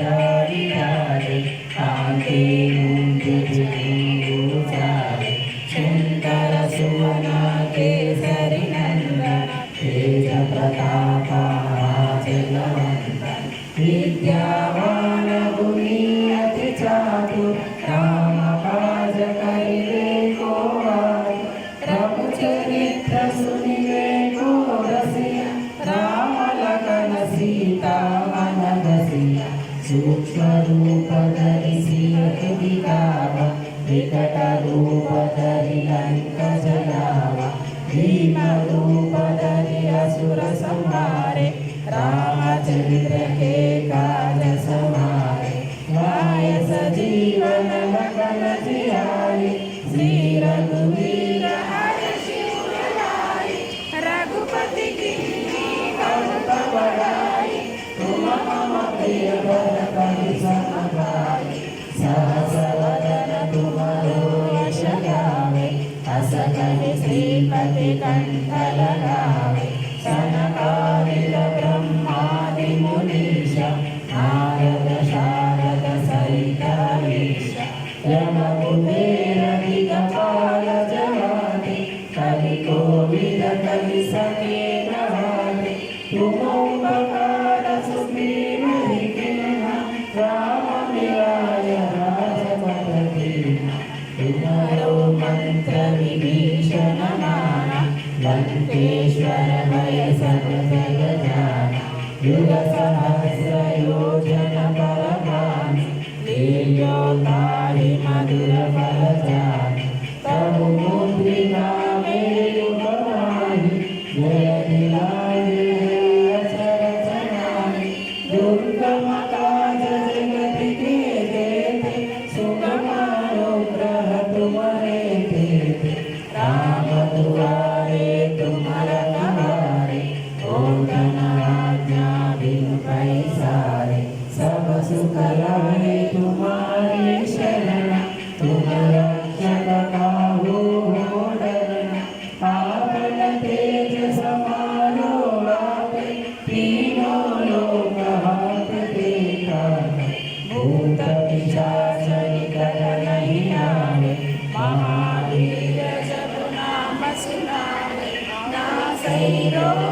जारी राधे आंखे सुंदर सुमना के सरी नंदन प्रताप स्वरूप धरि विकटरूपधरि लङ्कजयाम भीमरूपधरि असुरसंहारे दीनरूप యుగ धन राज्ञाधि पैसारे सब सुख रहे तुम्हारे शरण। तुम रक्षक काहू हो डरना आपन तेज समारो आप तीनों लोग हाथ देखा भूत पिशाच निकट नहीं आवे महावीर जब नाम सुनावे ना सही रोग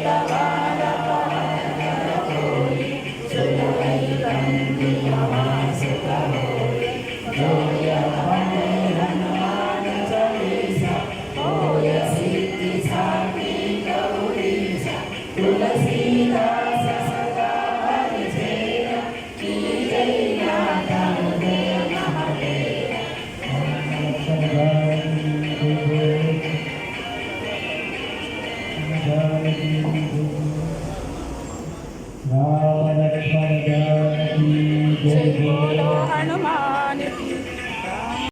Yeah. बोलो हनुमान